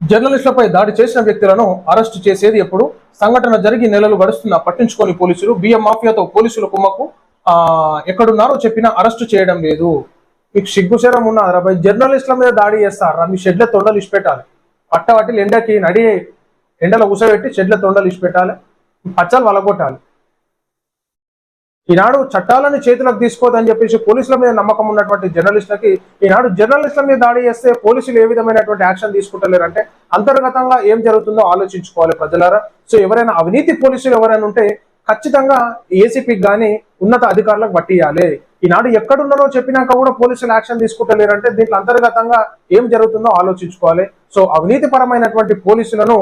జర్నలిస్టులపై దాడి చేసిన వ్యక్తులను అరెస్టు చేసేది ఎప్పుడు? సంఘటన జరిగి నెలలు గడుస్తున్న పట్టించుకొని పోలీసులు బియ్యం మాఫియాతో పోలీసుల కుమ్మకు ఎక్కడున్నారో చెప్పినా అరెస్టు చేయడం లేదు. మీకు సిగ్గుశరం ఉన్నారా రా జర్నలిస్టుల మీద దాడి చేస్తారా? మీ షెడ్ల తొండలు ఇచ్చిపెట్టాలి పట్టవట్టిలు ఎండకి నడి ఎండలో ఉసబెట్టి షెడ్ల తొండలు ఇచ్చిపెట్టాలి పచ్చలు వలగొట్టాలి. ఈనాడు చట్టాలను చేతులకు తీసుకోవద్దని చెప్పేసి పోలీసుల మీద నమ్మకం ఉన్నటువంటి జర్నలిస్టులకి ఈనాడు జర్నలిస్టుల మీద దాడి చేస్తే పోలీసులు ఏ విధమైనటువంటి యాక్షన్ తీసుకుంటలేరంటే అంతర్గతంగా ఏం జరుగుతుందో ఆలోచించుకోవాలి ప్రజలారా. సో ఎవరైనా అవినీతి పోలీసులు ఎవరైనా ఉంటే ఖచ్చితంగా ఏసీపీకి కానీ ఉన్నత అధికారులకు పట్టియాలి ఈనాడు ఎక్కడున్నారో చెప్పినాక కూడా పోలీసులు యాక్షన్ తీసుకుంటలేరంటే దీంట్లో అంతర్గతంగా ఏం జరుగుతుందో ఆలోచించుకోవాలి. సో అవినీతిపరమైనటువంటి పోలీసులను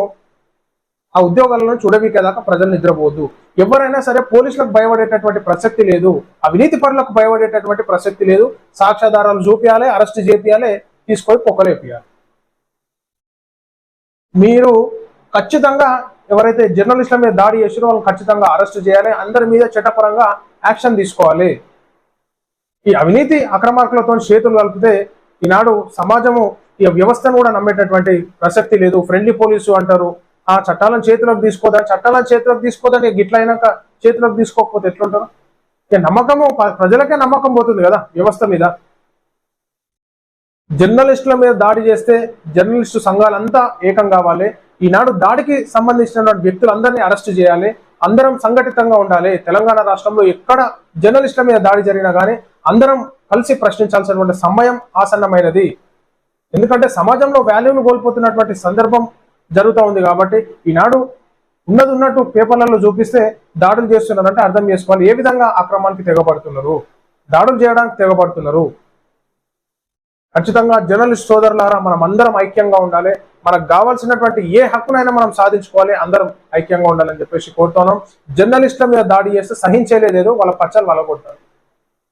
ఆ ఉద్యోగాలను చూడవీకేదాకా ప్రజలు నిద్రపోవద్దు ఎవరైనా సరే పోలీసులకు భయపడేటటువంటి ప్రసక్తి లేదు. అవినీతి పరులకు భయపడేటటువంటి ప్రసక్తి లేదు. సాక్ష్యాధారాలు చూపించాలి అరెస్ట్ చేపియాలి తీసుకొని పొక్కలేపియాలి. మీరు ఖచ్చితంగా ఎవరైతే జర్నలిస్టుల మీద దాడి చేసిరో వాళ్ళని ఖచ్చితంగా అరెస్ట్ చేయాలి. అందరి మీద చట్టపరంగా యాక్షన్ తీసుకోవాలి. ఈ అవినీతి అక్రమార్కులతో చేతులు కలిపితే ఈనాడు సమాజము ఈ వ్యవస్థను కూడా నమ్మేటటువంటి ప్రసక్తి లేదు. ఫ్రెండ్లీ పోలీసు అంటారు. ఆ చట్టాలను చేతిలోకి తీసుకోదా చట్టాలను చేతిలోకి తీసుకోదని గిట్ల అయినాక చేతిలోకి తీసుకోకపోతే ఎట్లుంటారు? ఇక నమ్మకము ప్రజలకే నమ్మకం పోతుంది కదా వ్యవస్థ మీద. జర్నలిస్టుల మీద దాడి చేస్తే జర్నలిస్టు సంఘాలంతా ఏకం కావాలి. ఈనాడు దాడికి సంబంధించిన వ్యక్తులందరినీ అరెస్ట్ చేయాలి. అందరం సంఘటితంగా ఉండాలి. తెలంగాణ రాష్ట్రంలో ఎక్కడ జర్నలిస్టుల మీద దాడి జరిగినా కానీ అందరం కలిసి ప్రశ్నించాల్సినటువంటి సమయం ఆసన్నమైనది. ఎందుకంటే సమాజంలో వాల్యూను కోల్పోతున్నటువంటి సందర్భం జరుగుతూ ఉంది కాబట్టి ఈనాడు ఉన్నది ఉన్నట్టు పేపర్లలో చూపిస్తే దాడులు చేస్తున్నారంటే అర్థం చేసుకోవాలి. ఏ విధంగా అక్రమానికి తెగబడుతున్నారు? దాడులు చేయడానికి తెగబడుతున్నారు? ఖచ్చితంగా జర్నలిస్ట్ సోదరులారా మనం అందరం ఐక్యంగా ఉండాలి. మనకు కావాల్సినటువంటి ఏ హక్కునైనా మనం సాధించుకోవాలి. అందరం ఐక్యంగా ఉండాలని చెప్పేసి కోరుతున్నాం. జర్నలిస్టుల మీద దాడి చేస్తే సహించలేదు వాళ్ళ పచ్చలు కొడతారు